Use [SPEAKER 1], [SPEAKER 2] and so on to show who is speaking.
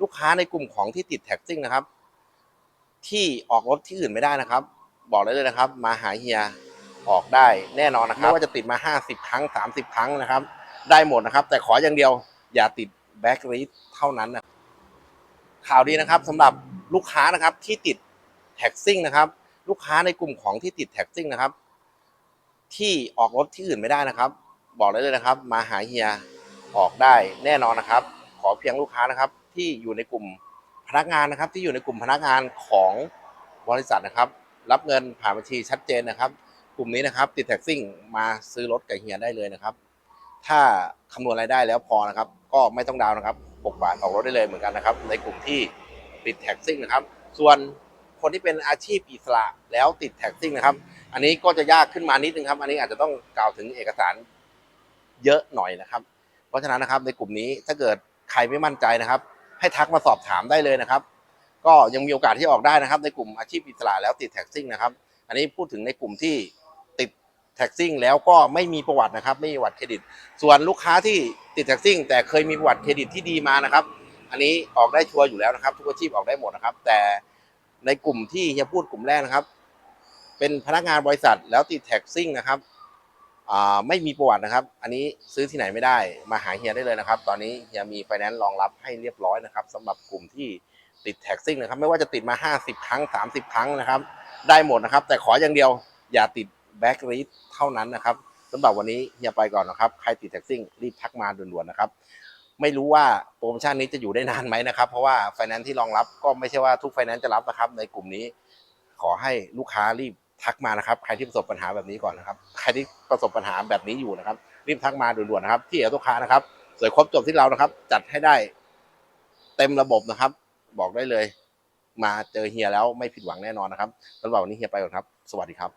[SPEAKER 1] ลูกค้าในกลุ่มของที่ติดแท็กซิ่งนะครับ ที่ออกรถที่อื่นไม่ได้นะครับ บอกได้เลยนะครับ มาหาเฮียออกได้แน่นอนนะครับไม่ว่าจะติดมา 50 ครั้ง 30 ครั้งนะครับ ได้หมดนะครับ แต่ขออย่างเดียวอย่าติดแบ็กลิสเท่านั้นนะข่าวดีนะครับสำหรับลูกค้านะครับที่ติดแท็กซิ่งนะครับ ลูกค้าในกลุ่มของที่ติดแท็กซิ่งนะครับ ที่ออกรถที่อื่นไม่ได้นะครับ บอกได้เลยนะครับ มาหาเฮียออกได้แน่นอนนะครับ ขอเพียงลูกค้านะครับที่อยู่ในกลุ่มพนักงานนะครับ ที่อยู่ในกลุ่มพนักงานของบริษัทนะครับ รับเงินผ่านบัญชีชัดเจนนะครับ กลุ่มนี้นะครับ ติดแท็กซิ่งมาซื้อรถกับเฮียได้เลยนะครับ ถ้าคำนวณรายได้แล้วพอนะครับ ก็ไม่ต้องดาวน์นะครับ6บาทออกรถได้เลยเหมือนกันนะครับ ในกลุ่มที่ติดแท็กซิ่งนะครับ ส่วนคนที่เป็นอาชีพอิสระแล้วติดแท็กซิ่งนะครับ อันนี้ก็จะยากขึ้นมานิดนึงครับ อันนี้อาจจะต้องกล่าวถึงเอกสารเยอะหน่อยนะครับ เพราะฉะนั้นนะครับในกลุ่มนี้ถ้าเกิด ใครไม่มั่นใจนะครับ ให้ทักมาสอบถามได้เลยนะครับ ก็ยังมีโอกาสที่ออกได้นะครับ ในกลุ่มอาชีพอิสระแล้วติดแท็กซิ่งนะครับ อันนี้พูดถึงในกลุ่มที่ติดแท็กซิ่งแล้วก็ไม่มีประวัตินะครับ ไม่มีประวัติเครดิต ส่วนลูกค้าที่ติดแท็กซิ่ง แต่เคยมีประวัติเครดิตที่ดีมานะครับ อันนี้ออกได้ชัวร์อยู่แล้วนะครับ ทุกอาชีพออกได้หมดนะครับ แต่ในกลุ่มที่เฮียพูดกลุ่มแรกนะครับ เป็นพนักงานบริษัทแล้วติดแท็กซิ่งนะครับ ไม่มีประวัตินะครับ อันนี้ซื้อที่ไหนไม่ได้มาหาเฮียได้เลยนะครับ ตอนนี้เฮียมีไฟแนนซ์รองรับให้เรียบร้อยนะครับสำหรับกลุ่มที่ติดแท็กซิ่งนะครับ ไม่ว่าจะติดมา 50 ครั้ง 30 ครั้งนะครับ ได้หมดนะครับ แต่ขออย่างเดียวอย่าติดแบ็กลิสเท่านั้นนะครับสำหรับวันนี้เฮียไปก่อนนะครับ ใครติดแท็กซิ่งรีบทักมาด่วนๆนะครับ ไม่รู้ว่าโปรโมชั่นนี้จะอยู่ได้นานไหมนะครับ เพราะว่าไฟแนนซ์ที่รองรับก็ไม่ใช่ว่าทุกไฟแนนซ์จะรับนะครับ ในกลุ่มนี้ ขอให้ลูกค้ารีบ ทักมานะครับ ใครที่ประสบปัญหาแบบนี้ก่อนนะครับ ใครที่ประสบปัญหาแบบนี้อยู่นะครับ รีบทักมาด่วนๆนะครับ ที่เอลูกค้านะครับสวยครบจบที่เรานะครับ จัดให้ได้เต็มระบบนะครับ บอกได้เลย มาเจอเฮียแล้วไม่ผิดหวังแน่นอนนะครับสำหรับวันนี้เฮียไปก่อนครับ สวัสดีครับ